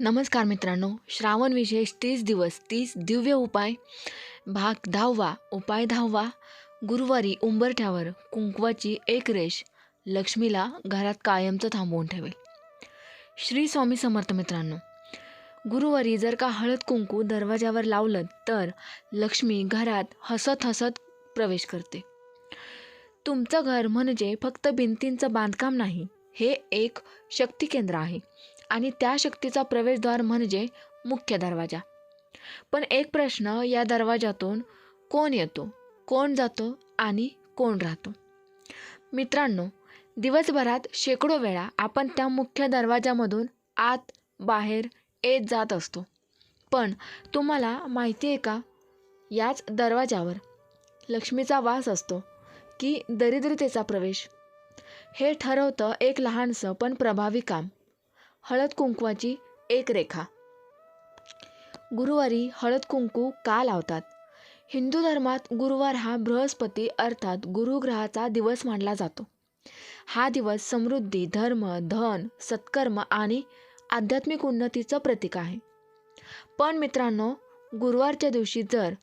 नमस्कार मित्रांनो श्रावण विशेष तीस दिवस तीस दिव्य उपाय भाग दहावा उपाय दहावा गुरुवारी उंबरठ्यावर कुंकवाची एक रेष लक्ष्मीला घरात कायमचं थांबवून ठेवेल. श्री स्वामी समर्थ मित्रांनो गुरुवारी जर का हळद कुंकू दरवाजावर लावलं तर लक्ष्मी घरात हसत हसत प्रवेश करते. तुमचं घर म्हणजे फक्त भिंतींचं बांधकाम नाही हे एक शक्ती केंद्र आहे. आणि त्या शक्तीचा प्रवेशद्वार म्हणजे मुख्य दरवाजा. पण एक प्रश्न या दरवाजातून कोण येतो? कोण जातो आणि कोण राहतो? मित्रांनो दिवसभरात शेकडो वेळा आपण त्या मुख्य दरवाजामधून आत बाहेर येत जात असतो. पण तुम्हाला माहिती आहे का? याच दरवाजावर लक्ष्मीचा वास असतो की दरिद्रतेचा प्रवेश. हे ठरवतं एक लहानसं पण प्रभावी काम. हळद कुंकवाची एक रेखा. गुरुवारी हळद कुंकू का लावतात? हिंदू धर्मात गुरुवार हा बृहस्पती अर्थात गुरुग्रहाचा दिवस मानला जातो. हा दिवस समृद्धी धर्म धन सत्कर्म आणि आध्यात्मिक उन्नतीचं प्रतीक आहे. पण मित्रांनो गुरुवारच्या दिवशी जर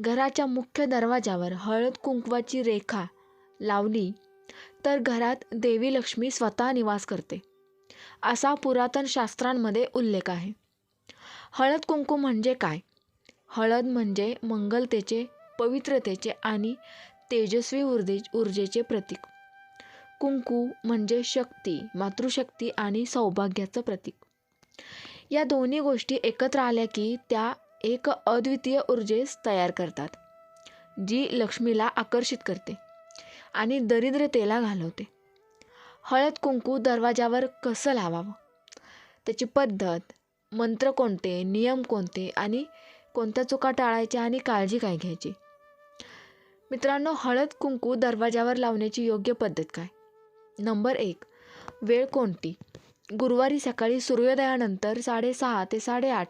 घराच्या मुख्य दरवाजावर हळद कुंकवाची रेखा लावली तर घरात देवी लक्ष्मी स्वतः निवास करते. असा पुरातन शास्त्रांमध्ये उल्लेख आहे. हळद कुंकू म्हणजे काय? हळद म्हणजे मंगलतेचे पवित्रतेचे आणि तेजस्वी ऊर्जे ऊर्जेचे प्रतीक. कुंकू म्हणजे शक्ती मातृशक्ती आणि सौभाग्याचं प्रतीक. या दोन्ही गोष्टी एकत्र आल्या की त्या एक अद्वितीय ऊर्जेस तयार करतात जी लक्ष्मीला आकर्षित करते आणि दरिद्रतेला घालवते. हळद कुंकू दरवाजावर कसं लावावं? त्याची पद्धत मंत्र कोणते नियम कोणते आणि कोणत्या चुका टाळायच्या आणि काळजी काय घ्यायची? मित्रांनो हळद कुंकू दरवाजावर लावण्याची योग्य पद्धत काय? नंबर एक वेळ कोणती? गुरुवारी सकाळी सूर्योदयानंतर साडेसहा ते साडेआठ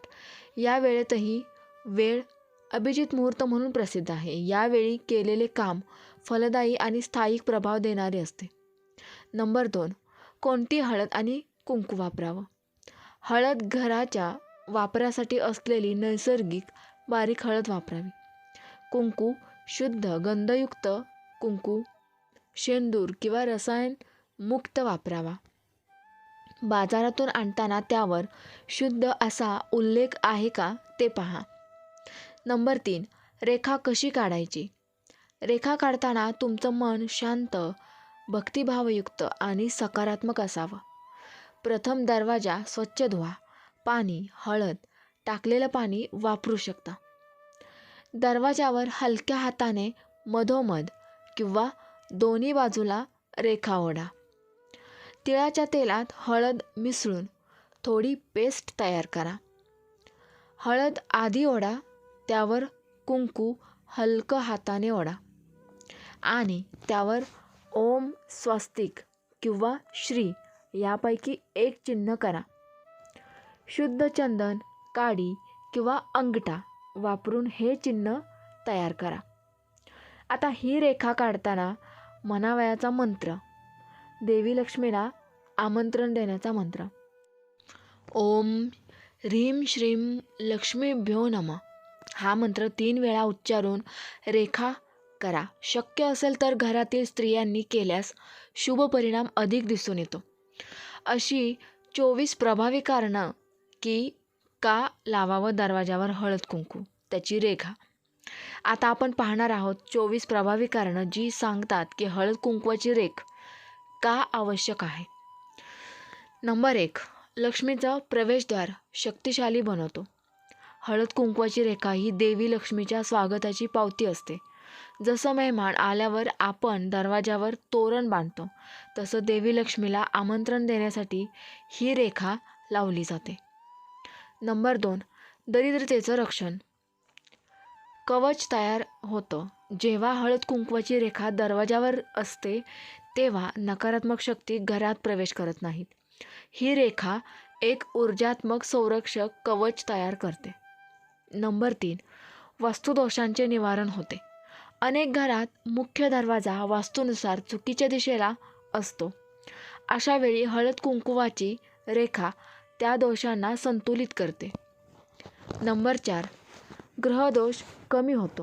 या वेळेतही वेळ अभिजित मुहूर्त म्हणून प्रसिद्ध आहे. यावेळी केलेले काम फलदायी आणि स्थायिक प्रभाव देणारे असते. नंबर दोन कोणती हळद आणि कुंकू वापरावं? हळद घराच्या वापरासाठी असलेली नैसर्गिक बारीक हळद वापरावी. कुंकू शुद्ध गंधयुक्त कुंकू शेंदूर किंवा रसायन मुक्त वापरावा. बाजारातून आणताना त्यावर शुद्ध असा उल्लेख आहे का ते पहा. नंबर तीन रेखा कशी काढायची? रेखा काढताना तुमचं मन शांत भक्तिभावयुक्त आणि सकारात्मक असावं. प्रथम दरवाजा स्वच्छ धुवा. पाणी हळद टाकलेलं पाणी वापरू शकता. दरवाजावर हलक्या हाताने मधोमध किंवा दोन्ही बाजूला रेखा ओढा. तिळाच्या तेलात हळद मिसळून थोडी पेस्ट तयार करा. हळद आधी ओढा त्यावर कुंकू हलकं हाताने ओढा आणि त्यावर ओम स्वस्तिक किंवा श्री यापैकी एक चिन्ह करा. शुद्ध चंदन काडी किंवा अंगठा वापरून हे चिन्ह तयार करा. आता ही रेखा काढताना मनावयाचा मंत्र देवी लक्ष्मीला आमंत्रण देण्याचा मंत्र. ओम ह्रीम श्रीम लक्ष्मीभ्यो नम. हा मंत्र तीन वेळा उच्चारून रेखा करा. शक्य असेल तर घरातील स्त्रियांनी केल्यास शुभ परिणाम अधिक दिसून येतो. अशी चोवीस प्रभावी कारणं की का लावावं दरवाजावर हळद कुंकू त्याची रेखा. आता आपण पाहणार आहोत चोवीस प्रभावी कारणं जी सांगतात की हळद कुंकवाची रेख का आवश्यक आहे. नंबर एक लक्ष्मीचं प्रवेशद्वार शक्तिशाली बनवतो. हळद कुंकवाची रेखा ही देवी लक्ष्मीच्या स्वागताची पावती असते. जसं मेहमान आल्यावर आपण दरवाजावर तोरण बांधतो तसं देवी लक्ष्मीला आमंत्रण देण्यासाठी ही रेखा लावली जाते. नंबर दोन दरिद्रतेचं रक्षण. कवच तयार होतं. जेव्हा हळद कुंकवाची रेखा दरवाजावर असते तेव्हा नकारात्मक शक्ती घरात प्रवेश करत नाहीत. ही रेखा एक ऊर्जात्मक संरक्षक कवच तयार करते. नंबर तीन वास्तुदोषांचे निवारण होते. अनेक घरात मुख्य दरवाजा वास्तूनुसार चुकीच्या दिशेला असतो. अशा वेळी हळद कुंकुवाची रेखा त्या दोषांना संतुलित करते. नंबर चार. ग्रहदोष कमी होतो.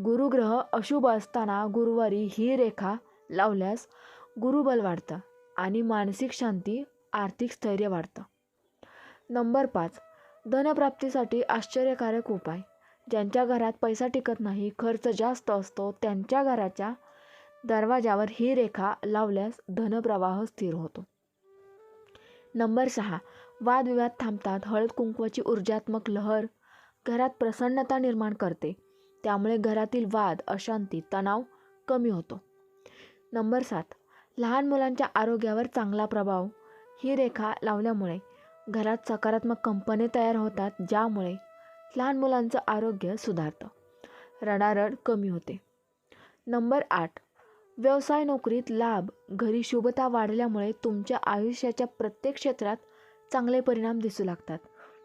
गुरुग्रह अशुभ असताना गुरुवारी ही रेखा लावल्यास गुरुबल वाढतं आणि मानसिक शांती आर्थिक स्थैर्य वाढतं. नंबर पाच. धनप्राप्तीसाठी आश्चर्यकारक उपाय. ज्यांच्या घरात पैसा टिकत नाही खर्च जास्त असतो त्यांच्या घराच्या दरवाजावर ही रेखा लावल्यास धनप्रवाह स्थिर होतो. नंबर सहा. वादविवाद थांबतात. हळद कुंकवाची ऊर्जात्मक लहर घरात प्रसन्नता निर्माण करते. त्यामुळे घरातील वाद अशांती तणाव कमी होतो. नंबर सात. लहान मुलांच्या आरोग्यावर चांगला प्रभाव. ही रेखा लावल्यामुळे घरात सकारात्मक कंपने तयार होतात ज्यामुळे लहान मुलांचं आरोग्य सुधारतं. रडारड कमी होते. नंबर आठ. व्यवसाय नोकरीत लाभ घरी शुभता वाढल्यामुळे तुमच्या आयुष्याच्या प्रत्येक क्षेत्रात चांगले परिणाम दिसू लागतात.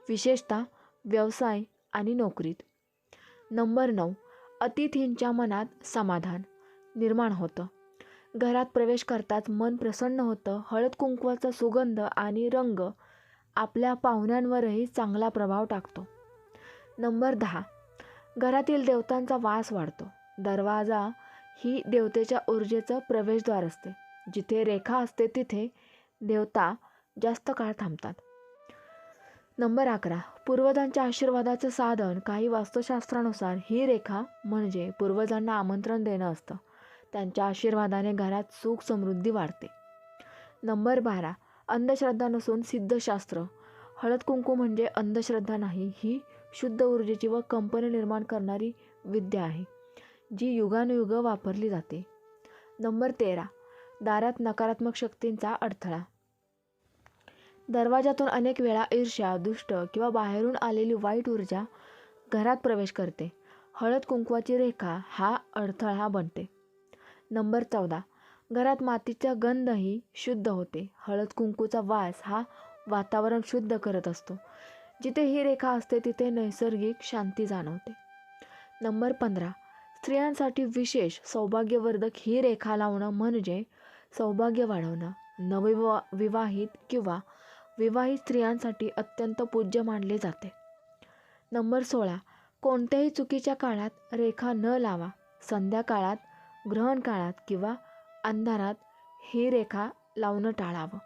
विशेषतः व्यवसाय आणि नोकरीत. नंबर नऊ. अतिथींच्या मनात समाधान निर्माण होतं. घरात प्रवेश करताच मन प्रसन्न होतं. हळद कुंकवाचा सुगंध आणि रंग आपल्या पाहुण्यांवरही चांगला प्रभाव टाकतो. नंबर दहा. घरातील देवतांचा वास वाढतो. दरवाजा ही देवतेच्या ऊर्जेचं प्रवेशद्वार असते. जिथे रेखा असते तिथे देवता जास्त काळ थांबतात. नंबर अकरा. पूर्वजांच्या आशीर्वादाचं साधन काही वास्तुशास्त्रानुसार ही रेखा म्हणजे पूर्वजांना आमंत्रण देणं असतं. त्यांच्या आशीर्वादाने घरात सुख समृद्धी वाढते. नंबर बारा. अंधश्रद्धा नसून सिद्धशास्त्र. हळद कुंकू म्हणजे अंधश्रद्धा नाही ही शुद्ध ऊर्जेची व कंपनी निर्माण करणारी विद्या आहे जी युगानुयुग वापरली जाते. नंबर तेरा दारात नकारात्मक शक्तींचा अडथळा. दरवाजातून अनेक वेळा ईर्ष्या दुष्ट किंवा बाहेरून आलेली वाईट ऊर्जा घरात प्रवेश करते. हळद कुंकवाची रेखा हा अडथळा बनते. नंबर चौदा घरात मातीचा गंधही शुद्ध होते. हळद कुंकूचा वास हा वातावरण शुद्ध करत असतो. जिथे ही रेखा असते तिथे नैसर्गिक शांती जाणवते. नंबर पंधरा. स्त्रियांसाठी विशेष सौभाग्यवर्धक ही रेखा लावणं म्हणजे सौभाग्य वाढवणं. नवविवा विवाहित किंवा विवाहित स्त्रियांसाठी अत्यंत पूज्य मानले जाते. नंबर सोळा. कोणत्याही चुकीच्या काळात रेखा न लावा. संध्याकाळात ग्रहण काळात किंवा अंधारात ही रेखा लावणं टाळावं.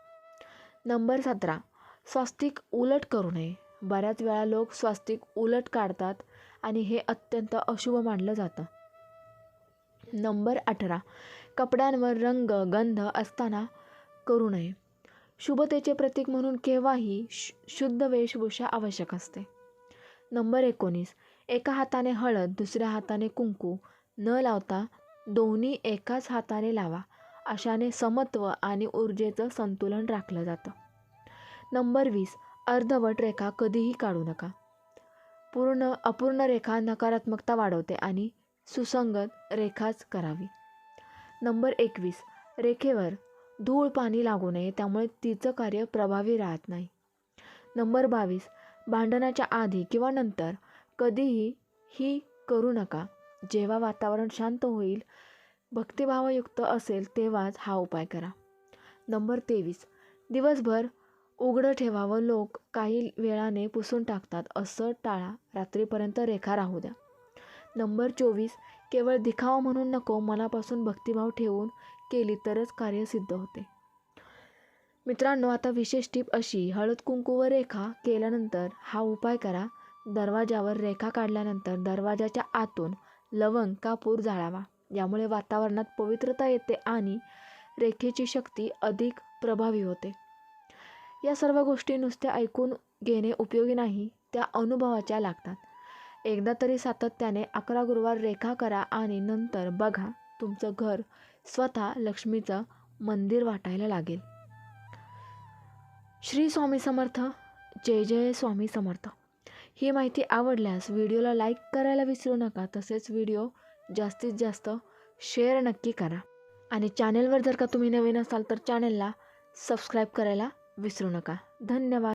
नंबर सतरा. स्वास्तिक उलट करू नये. बऱ्याच वेळा लोक स्वास्तिक उलट काढतात आणि हे अत्यंत अशुभ मानलं जातं. नंबर अठरा. कपड्यांवर रंग गंध असताना करू नये. शुभतेचे प्रतीक म्हणून केव्हाही शु शुद्ध वेशभूषा आवश्यक असते. नंबर एकोणीस. एका हाताने हळद दुसऱ्या हाताने कुंकू. न लावता दोन्ही एकाच हाताने लावा. अशाने समत्व आणि ऊर्जेचं संतुलन राखलं जातं. नंबर वीस. अर्धवट रेखा कधीही काढू नका. पूर्ण अपूर्ण रेखा नकारात्मकता वाढवते आणि सुसंगत रेखाच करावी. नंबर एकवीस. रेखेवर धूळ पाणी लागू नये त्यामुळे तिचं कार्य प्रभावी राहत नाही. नंबर बावीस. भांडणाच्या आधी किंवा नंतर कधीही ही करू नका. जेव्हा वातावरण शांत होईल भक्तिभावयुक्त असेल तेव्हाच हा उपाय करा. नंबर तेवीस. दिवसभर उघडं ठेवावं. लोक काही वेळाने पुसून टाकतात. असं टाळा. रात्रीपर्यंत रेखा राहू द्या. नंबर चोवीस. केवळ दिखावा म्हणून नको. मनापासून भक्तिभाव ठेवून केली तरच कार्य सिद्ध होते. मित्रांनो आता विशेष टीप अशी. हळद कुंकू व रेखा केल्यानंतर हा उपाय करा. दरवाजावर रेखा काढल्यानंतर दरवाजाच्या आतून लवंग कापूर जाळावा. यामुळे वातावरणात पवित्रता येते आणि रेखेची शक्ती अधिक प्रभावी होते. या सर्व गोष्टी नुसत्या ऐकून घेणे उपयोगी नाही त्या अनुभवाच्या लागतात. एकदा तरी सातत्याने अकरा गुरुवार रेखा करा आणि नंतर बघा तुमचं घर स्वतः लक्ष्मीचं मंदिर वाटायला लागेल. श्री स्वामी समर्थ. जय जय स्वामी समर्थ. ही माहिती आवडल्यास व्हिडिओला लाईक करायला विसरू नका तसेच व्हिडिओ जास्तीत जास्त शेअर नक्की करा. आणि चॅनेलवर जर का तुम्ही नवीन असाल तर चॅनेलला सबस्क्राईब करायला विसरू नका. धन्यवाद.